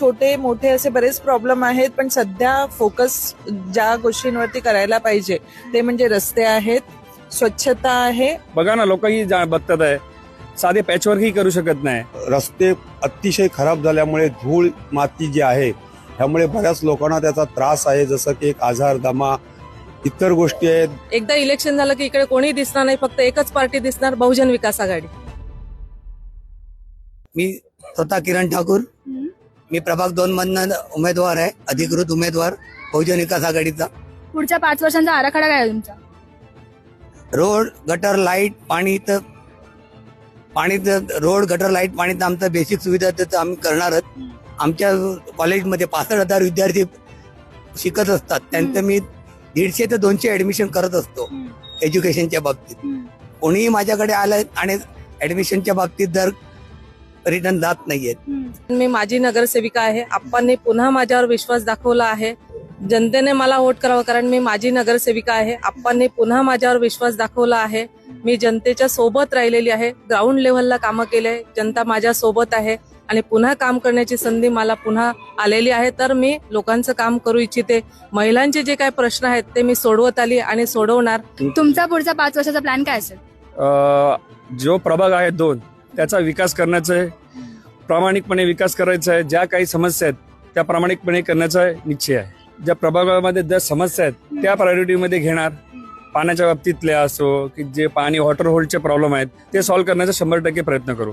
छोटे मोठे असे बरेच प्रॉब्लेम आहेत पण सध्या फोकस ज्या गोष्टींवरती करायला पाहिजे ते म्हणजे रस्ते आहेत स्वच्छता आहे. बघा ना लोकही जा- बघतात आहे. साधे पॅचवर्कही करू शकत नाही. रस्ते अतिशय खराब झाल्यामुळे धूळ माती जी आहे ह्यामुळे बऱ्याच लोकांना त्याचा त्रास आहे जसं की एक आजार दमा इतर गोष्टी आहेत. एकदा इलेक्शन झालं की इकडे कोणी दिसणार नाही फक्त एकच पार्टी दिसणार बहुजन विकास आघाडी. मी स्वतः किरण ठाकूर. मी प्रभाग दोन मधनं उमेदवार आहे अधिकृत उमेदवार बहुजन विकास आघाडीचा. पुढच्या पाच वर्षांचा आराखडा काय आहे तुमचा? रोड गटर लाइट पाणी तर पाणी तर रोड गटर लाइट पाणी तर आमचं बेसिक सुविधा तर आम्ही करणारच आमच्या कॉलेजमध्ये पासष्ट हजार विद्यार्थी शिकत असतात. त्यांचं मी दीडशे ते दोनशे ऍडमिशन करत असतो एज्युकेशनच्या बाबतीत. कोणीही माझ्याकडे आलं आणि ऍडमिशनच्या बाबतीत जर रिटर्न जात नाहीयेत. मी माझी नगरसेविका आहे. आप्पांनी पुन्हा माझ्यावर विश्वास दाखवला आहे. जनतेने मला वोट करावं कारण मी माझी नगरसेविका आहे. आप्पांनी पुन्हा माझ्यावर विश्वास दाखवला आहे. मी जनतेच्या सोबत राहिलेली आहे. ग्राउंड लेव्हलला कामं केले. जनता माझ्या सोबत आहे आणि पुन्हा काम करण्याची संधी मला पुन्हा आलेली आहे. तर मी लोकांचं काम करू इच्छिते. महिलांचे जे काही प्रश्न आहेत ते मी सोडवत आली आणि सोडवणार. तुमचा पुढचा पाच वर्षाचा प्लॅन काय असेल? जो प्रभाग आहे दोन त्याचा विकास करण्याचा आहे. प्रामाणिकपणे विकास करायचा आहे. ज्या काही समस्या आहेत त्या प्रामाणिकपणे करण्याचा निश्चय आहे. ज्या प्रभागामध्ये ज्या समस्या आहेत त्या प्रायोरिटीमध्ये घेणार. पाण्याच्या बाबतीतल्या असो की जे पाणी वॉटर होल्डचे प्रॉब्लेम आहेत ते सॉल्व्ह करण्याचा शंभर टक्के प्रयत्न करू.